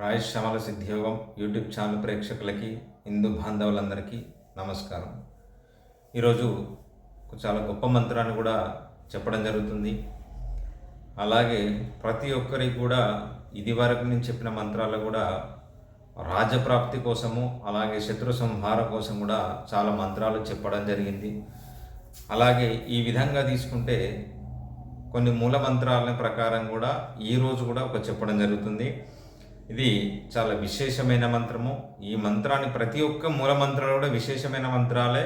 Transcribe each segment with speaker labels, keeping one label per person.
Speaker 1: Rajesh Shyamala Siddhiyogam YouTube channel ప్రేక్షకులకి హిందూ బాంధవులందరికీ నమస్కారం. ఈరోజు చాలా గొప్ప మంత్రాన్ని కూడా చెప్పడం జరుగుతుంది. అలాగే ప్రతి ఒక్కరికి కూడా ఇది వరకు నేను చెప్పిన మంత్రాలు కూడా రాజప్రాప్తి కోసము అలాగే శత్రు సంహారం కోసం కూడా చాలా మంత్రాలు చెప్పడం జరిగింది. అలాగే ఈ విధంగా తీసుకుంటే కొన్ని మూల మంత్రాల ప్రకారం కూడా ఈ రోజు కూడా ఒక చెప్పడం జరుగుతుంది. ఇది చాలా విశేషమైన మంత్రము. ఈ మంత్రాన్ని ప్రతి ఒక్క మూల మంత్రాలు కూడా విశేషమైన మంత్రాలే.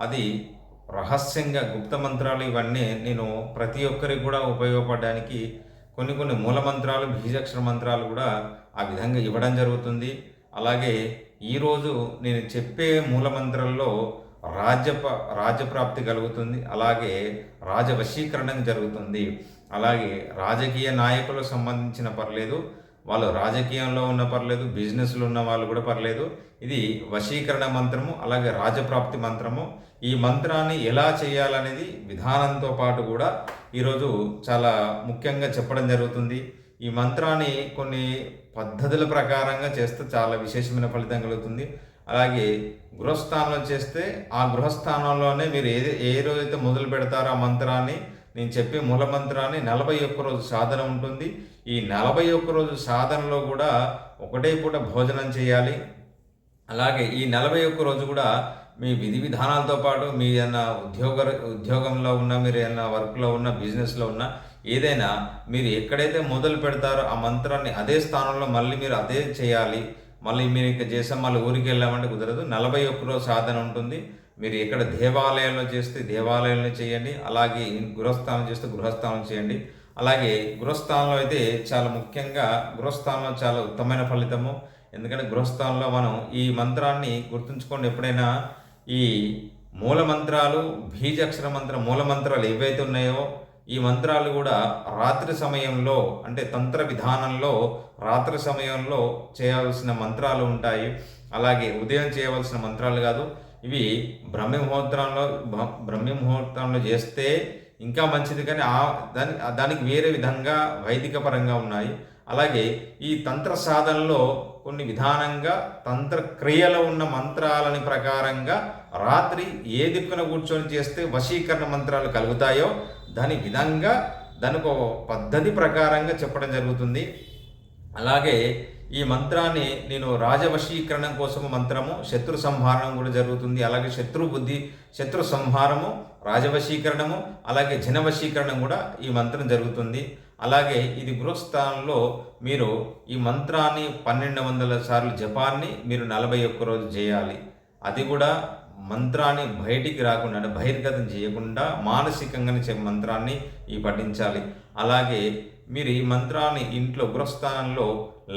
Speaker 1: అది రహస్యంగా గుప్త మంత్రాలు ఇవన్నీ నేను ప్రతి ఒక్కరికి కూడా ఉపయోగపడడానికి కొన్ని కొన్ని మూల మంత్రాలు బీజాక్షర మంత్రాలు కూడా ఆ విధంగా ఇవ్వడం జరుగుతుంది. అలాగే ఈరోజు నేను చెప్పే మూల మంత్రాల్లో రాజ్యప రాజ్యప్రాప్తి కలుగుతుంది. అలాగే రాజవశీకరణం జరుగుతుంది. అలాగే రాజకీయ నాయకులకు సంబంధించిన పర్లేదు. వాళ్ళు రాజకీయంలో ఉన్న పర్లేదు బిజినెస్లో ఉన్న వాళ్ళు కూడా పర్లేదు. ఇది వశీకరణ మంత్రము అలాగే రాజప్రాప్తి మంత్రము. ఈ మంత్రాన్ని ఎలా చేయాలనేది విధానంతో పాటు కూడా ఈరోజు చాలా ముఖ్యంగా చెప్పడం జరుగుతుంది. ఈ మంత్రాన్ని కొన్ని పద్ధతుల ప్రకారంగా చేస్తే చాలా విశేషమైన ఫలితం కలుగుతుంది. అలాగే గృహస్థానంలో చేస్తే ఆ గృహస్థానంలోనే మీరు ఏది ఏ రోజైతే మొదలు పెడతారో ఆ మంత్రాన్ని నేను చెప్పే మూల మంత్రాన్ని నలభై ఒక్క రోజు సాధన ఉంటుంది. ఈ నలభై ఒక్క రోజు సాధనలో కూడా ఒకటే పూట భోజనం చేయాలి. అలాగే ఈ నలభై ఒక్క రోజు కూడా మీ విధి విధానాలతో పాటు మీ ఏదైనా ఉద్యోగ ఉద్యోగంలో ఉన్న మీరు ఏదైనా వర్క్లో ఉన్న బిజినెస్లో ఉన్న ఏదైనా మీరు ఎక్కడైతే మొదలు పెడతారో ఆ మంత్రాన్ని అదే స్థానంలో మళ్ళీ మీరు అదే చేయాలి. మళ్ళీ మీరు ఇంకా చేసాం మళ్ళీ ఊరికి వెళ్ళామంటే కుదరదు. నలభై ఒక్క రోజు సాధన ఉంటుంది. మీరు ఎక్కడ దేవాలయంలో చేస్తే దేవాలయంలో చేయండి అలాగే గృహస్థానం చేస్తే గృహస్థానం చేయండి. అలాగే గృహస్థానంలో అయితే చాలా ముఖ్యంగా గృహస్థానంలో చాలా ఉత్తమమైన ఫలితము. ఎందుకంటే గృహస్థానంలో మనం ఈ మంత్రాన్ని గుర్తుంచుకోండి ఎప్పుడైనా. ఈ మూల మంత్రాలు బీజాక్షర మంత్ర మూల మంత్రాలు ఏవైతే ఉన్నాయో ఈ మంత్రాలు కూడా రాత్రి సమయంలో అంటే తంత్ర విధానంలో రాత్రి సమయంలో చేయాల్సిన మంత్రాలు ఉంటాయి. అలాగే ఉదయం చేయవలసిన మంత్రాలు కాదు. ఇవి బ్రహ్మ ముహూర్తంలో బ్రహ్మ ముహూర్తంలో చేస్తే ఇంకా మంచిది. కానీ ఆ దాని దానికి వేరే విధంగా వైదిక పరంగా ఉన్నాయి. అలాగే ఈ తంత్ర సాధనలో కొన్ని విధానంగా తంత్ర క్రియలో ఉన్న మంత్రాలని ప్రకారంగా రాత్రి ఏ దిక్కున కూర్చొని చేస్తే వశీకరణ మంత్రాలు కలుగుతాయో దాని విధంగా దానికి ఒక పద్ధతి ప్రకారంగా చెప్పడం జరుగుతుంది. అలాగే ఈ మంత్రాన్ని నేను రాజవశీకరణం కోసం మంత్రము శత్రు సంహారం కూడా జరుగుతుంది. అలాగే శత్రు బుద్ధి శత్రు సంహారము రాజవశీకరణము అలాగే జనవశీకరణం కూడా ఈ మంత్రం జరుగుతుంది. అలాగే ఇది గృహస్థానంలో మీరు ఈ మంత్రాన్ని పన్నెండు వందల సార్లు జపాన్ని మీరు నలభై ఒక్క రోజు చేయాలి. అది కూడా మంత్రాన్ని బయటికి రాకుండా బహిర్గతం చేయకుండా మానసికంగానే మంత్రాన్ని ఈ పఠించాలి. అలాగే మీరు ఈ మంత్రాన్ని ఇంట్లో గృహస్థానంలో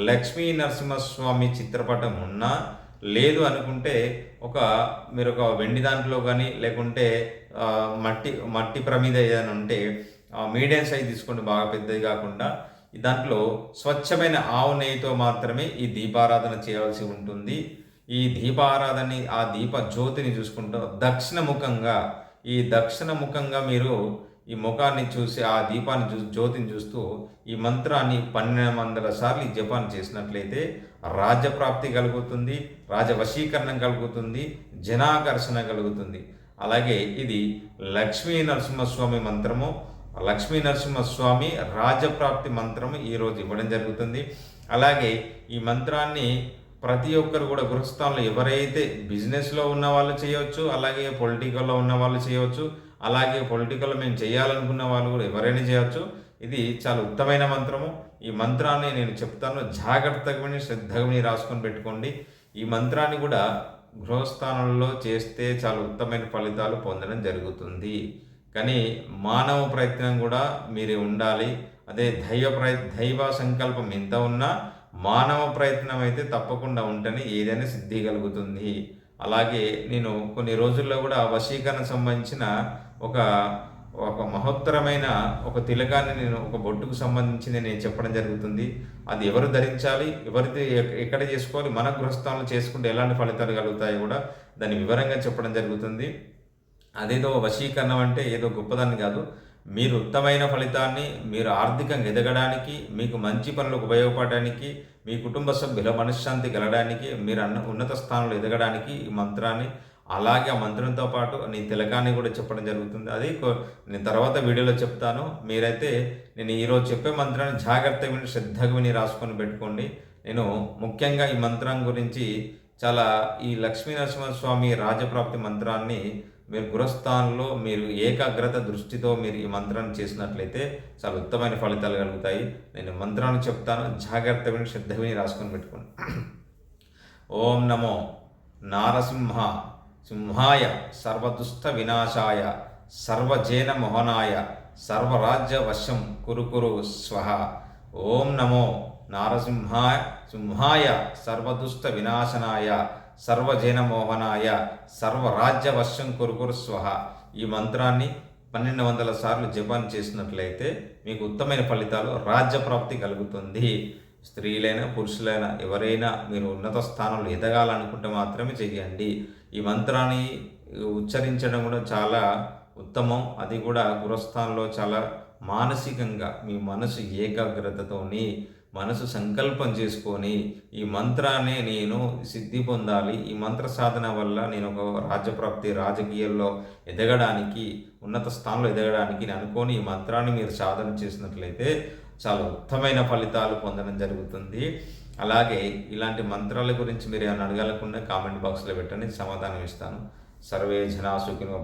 Speaker 1: లక్ష్మీ నరసింహస్వామి చిత్రపటం ఉన్నా లేదు అనుకుంటే ఒక మీరు ఒక వెండి దాంట్లో కానీ లేకుంటే మట్టి మట్టి ప్రమిద ఏదైనా ఉంటే మీడియం సైజ్ తీసుకోండి బాగా పెద్దది కాకుండా దాంట్లో స్వచ్ఛమైన ఆవు నెయ్యితో మాత్రమే ఈ దీపారాధన చేయవలసి ఉంటుంది. ఈ దీపారాధనని ఆ దీప జ్యోతిని చూసుకుంటూ దక్షిణ ముఖంగా ఈ దక్షిణ ముఖంగా మీరు ఈ ముఖాన్ని చూసి ఆ దీపాన్ని చూ జ్యోతిని చూస్తూ ఈ మంత్రాన్ని పన్నెండు వందల సార్లు జపాన్ చేసినట్లయితే రాజ్యప్రాప్తి కలుగుతుంది రాజవశీకరణం కలుగుతుంది జనాకర్షణ కలుగుతుంది. అలాగే ఇది లక్ష్మీ నరసింహస్వామి మంత్రము. లక్ష్మీ నరసింహస్వామి రాజప్రాప్తి మంత్రము ఈరోజు ఇవ్వడం జరుగుతుంది. అలాగే ఈ మంత్రాన్ని ప్రతి ఒక్కరు కూడా గృహస్థానంలో ఎవరైతే బిజినెస్లో ఉన్న వాళ్ళు చేయవచ్చు అలాగే పొలిటికల్లో ఉన్న వాళ్ళు చేయవచ్చు అలాగే పొలిటికల్ మేము చేయాలనుకున్న వాళ్ళు కూడా ఎవరైనా చేయవచ్చు ఇది చాలా ఉత్తమైన మంత్రము. ఈ మంత్రాన్ని నేను చెప్తాను. జాగ్రత్తగా శ్రద్ధగా రాసుకొని పెట్టుకోండి. ఈ మంత్రాన్ని కూడా గృహస్థానంలో చేస్తే చాలా ఉత్తమైన ఫలితాలు పొందడం జరుగుతుంది. కానీ మానవ ప్రయత్నం కూడా మీరే ఉండాలి. అదే దైవ ప్రయ దైవ సంకల్పం ఎంత ఉన్నా మానవ ప్రయత్నం అయితే తప్పకుండా ఉంటేనే ఏదైనా సిద్ధి కలుగుతుంది. అలాగే నేను కొన్ని రోజుల్లో కూడా వశీకరణ సంబంధించిన ఒక ఒక మహోత్తరమైన ఒక తిలకాన్ని నేను ఒక బొట్టుకు సంబంధించింది నేను చెప్పడం జరుగుతుంది. అది ఎవరు ధరించాలి ఎవరిది ఎక్కడ చేసుకోవాలి మన గృహస్థానంలో చేసుకుంటే ఎలాంటి ఫలితాలు కలుగుతాయి కూడా దాన్ని వివరంగా చెప్పడం జరుగుతుంది. అదేదో వశీకరణం అంటే ఏదో గొప్పదాన్ని కాదు. మీరు ఉత్తమైన ఫలితాన్ని మీరు ఆర్థికంగా ఎదగడానికి మీకు మంచి పనులకు ఉపయోగపడడానికి మీ కుటుంబ సభ్యుల మనశ్శాంతి కలగడానికి మీరు అన్న ఉన్నత స్థానంలో ఎదగడానికి ఈ మంత్రాన్ని అలాగే ఆ మంత్రంతో పాటు నేను తిలకాన్ని కూడా చెప్పడం జరుగుతుంది. అది నేను తర్వాత వీడియోలో చెప్తాను. మీరైతే నేను ఈరోజు చెప్పే మంత్రాన్ని జాగ్రత్తగా విని శ్రద్ధగా విని రాసుకొని పెట్టుకోండి. నేను ముఖ్యంగా ఈ మంత్రం గురించి చాలా ఈ లక్ష్మీ నరసింహస్వామి రాజప్రాప్తి మంత్రాన్ని మీరు గురస్థానంలో మీరు ఏకాగ్రత దృష్టితో మీరు ఈ మంత్రాన్ని చేసినట్లయితే చాలా ఉత్తమైన ఫలితాలు కలుగుతాయి. నేను మంత్రాన్ని చెప్తాను. జాగ్రత్త విని శ్రద్ధ విని రాసుకొని పెట్టుకోండి. ఓం నమో నారసింహ సింహాయ సర్వదుష్ట వినాశాయ సర్వజేన మోహనాయ సర్వరాజ్య వశం కురు కురు స్వహ. ఓం నమో నారసింహాయ సింహాయ సర్వదుష్ట వినాశనాయ సర్వజనమోహనాయ సర్వరాజ్యవశ్యం సర్వరాజ్య స్వహ. ఈ మంత్రాన్ని పన్నెండు వందల సార్లు జపం చేసినట్లయితే మీకు ఉత్తమైన ఫలితాలు రాజ్యప్రాప్తి కలుగుతుంది. స్త్రీలైనా పురుషులైనా ఎవరైనా మీరు ఉన్నత స్థానంలో ఎదగాలనుకుంటే మాత్రమే చేయండి ఈ మంత్రాన్ని ఉచ్చరించడం కూడా చాలా ఉత్తమం. అది కూడా గురస్థానంలో చాలా మానసికంగా మీ మనసు ఏకాగ్రతతోని మనసు సంకల్పం చేసుకొని ఈ మంత్రాన్ని నేను సిద్ధి పొందాలి. ఈ మంత్ర సాధన వల్ల నేను ఒక రాజ్యప్రాప్తి రాజకీయాల్లో ఎదగడానికి ఉన్నత స్థానంలో ఎదగడానికి నేను అనుకోని ఈ మంత్రాన్ని మీరు సాధన చేసినట్లయితే చాలా ఉత్తమైన ఫలితాలు పొందడం జరుగుతుంది. అలాగే ఇలాంటి మంత్రాల గురించి మీరు ఏమైనా అడగాలకుండా కామెంట్ బాక్స్లో పెట్టండి. సమాధానం ఇస్తాను. సర్వే జనా సుఖినో